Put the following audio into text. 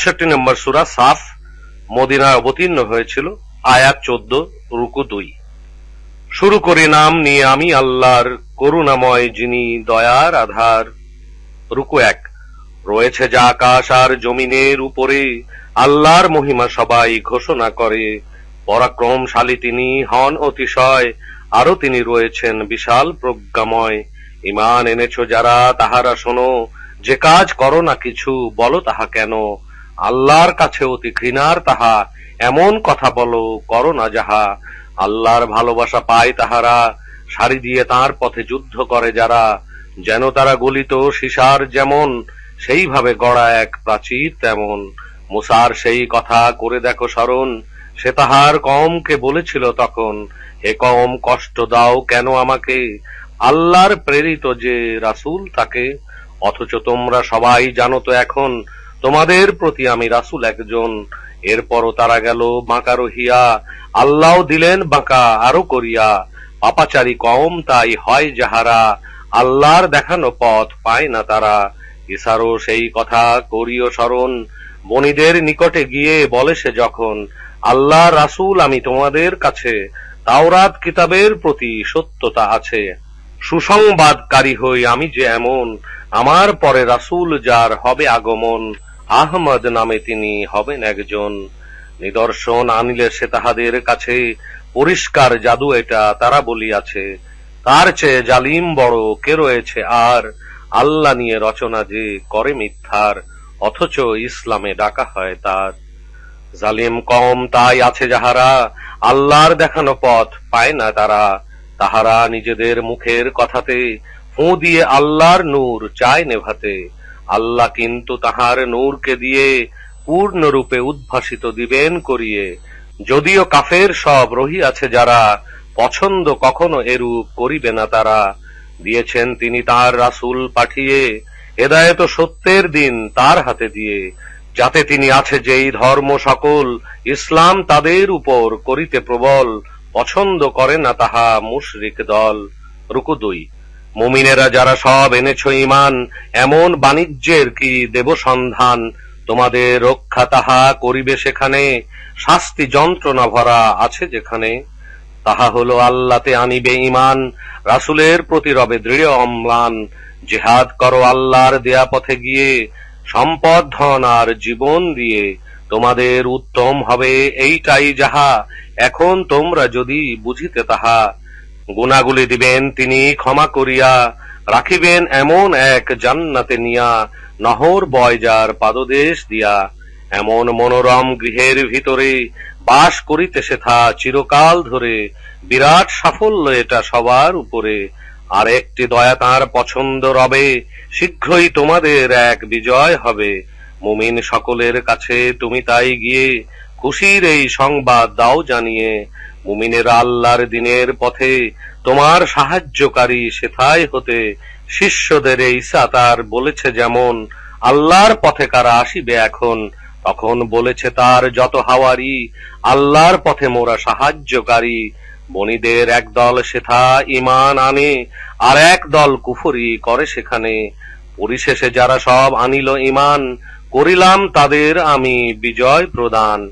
একষট্টি নম্বর সুরা সাফ মদিনায় অবতীর্ণ হয়েছিল, আয়াত চোদ্দ, রুকু দুই। শুরু করি নাম নিয়ে আমি আল্লাহর করুণাময় যিনি দয়ার আধার। রুকু এক, রয়েছে যা আকাশ আর জমিনের উপরে, আল্লাহর মহিমা সবাই ঘোষণা করে। পরাক্রমশালী তিনি হন অতিশয় আরও তিনি রয়েছেন বিশাল প্রজ্ঞাময়। ইমান এনেছো যারা, তাহারা শোনো, যে কাজ করো না কিছু, বলো তাহা কেন? আল্লাহর কাছে অতি ঘৃণার তাহা। এমন কথা বলো, করো না যাহা। আল্লাহর ভালোবাসা পায় তাহারা, সারি দিয়ে তার পথে যুদ্ধ করে যারা। যেন তারা গলিত সীসার যেমন, সেইভাবে গড়া এক প্রাচীর তেমন। মুসার সেই কথা করে দেখো স্মরণ, সে তাহার কমকে বলেছিল তখন। হে কম, কষ্ট দাও কেন আমাকে? আল্লাহর প্রেরিত যে রাসূল তাকে। অথচ তোমরা সবাই জানো তো এখন তোমাদের প্রতি আমি রাসূল একজন। এরপরও তারা গেল, বাঁকা রহিয়া। আল্লাহ দিলেন বাঁকা আরও করিয়া। পাপাচারী কম তাই হয় যাহারা। আল্লাহর দেখানো পথ পায় না তারা। ইসারও সেই কথা করিও স্মরণ। বনিদের নিকটে গিয়ে বলে সে যখন, আল্লাহ রাসূল, আমি তোমাদের কাছে তাওরাত কিতাবের প্রতি সত্যতা আছে। সুসংবাদকারী হই আমি যে এমন। আমার পরে রাসূল যার হবে আগমন। আহমদ নামে তিনি হবেন একজন নিদর্শন। আনিলে সে তাহাদের কাছে পরিষ্কার জাদু এটা তারা বলিয়াছে। তার চেয়ে জালিম বড় কে রয়েছে? আর আল্লাহ নিয়ে রচনা যে করে মিথ্যার, অথচ ইসলামে ডাকা হয় তার। জালিম কম তাই আছে যাহারা আল্লাহর দেখানো পথ পায় না তারা। তাহারা নিজেদের মুখের কথাতে ফু দিয়ে আল্লাহর নূর চায় নেভাতে। আল্লাহ কিন্তু তাহার নূরকে দিয়ে পূর্ণরূপে উদ্ভাসিত দিবেন করিয়ে। যদিও কাফের সব রহিয়াছে যারা, পছন্দ কখনো এরূপ করিবে না তারা। দিয়েছেন তিনি তার রাসূল পাঠিয়ে, হেদায়েত সত্যের দিন তার হাতে দিয়ে। যাতে তিনি আছে যেই ধর্ম সকল, ইসলাম তাদের উপর করিতে প্রবল, পছন্দ করে না তাহা মুশরিক দল। রুকু দুই। মুমিনেরা যারা সব এনেছ ইমান এমন বাণিজ্যের কি দেব সন্ধান? তোমাদের রক্ষা তাহা করিবে সেখানে, শাস্তি যন্ত্রণা ভরা আছে যেখানে। তাহা হলো আল্লাতে আনিবে ইমান রাসূলের প্রতি রবে দৃঢ় অম্লান। জেহাদ করো আল্লাহর দেয়া পথে গিয়ে, সম্পদ, ধন আর জীবন দিয়ে। তোমাদের উত্তম হবে এইটাই যাহা, এখন তোমরা যদি বুঝিতে তাহা। গুণাগুলি দিবেন, তিনি ক্ষমা করিয়া রাখিবেন এমন এক জান্নাতে নিয়া নহর বয়জার পাদদেশ দিয়া। এমন মনোরম গৃহের ভিতরে বাস করিতে সেথা চিরকাল ধরে। বিরাট সাফল্য এটা সবার উপরে। আর একটি দয়া তাঁর পছন্দ রবে, শীঘ্রই তোমাদের এক বিজয় হবে। মুমিন সকলের কাছে তুমি তাই গিয়ে খুশির এই সংবাদ দাও জানিয়ে, মুমিনের আল্লাহর দিনের পথে তোমার সাহায্যকারী সেথায় হতে শিষ্যদের এই সাতার বলেছে যেমন, আল্লাহর পথে কারা আসিবে এখন, তখন বলেছে তার যত হাওয়ারি, আল্লাহর পথে মোরা সাহায্যকারী। বনিদের একদল সেথা ইমান আনে, আর এক দল কুফরি করে সেখানে। পরিশেষে যারা সব আনিল ইমান করিলাম তাদের আমি বিজয় প্রদান।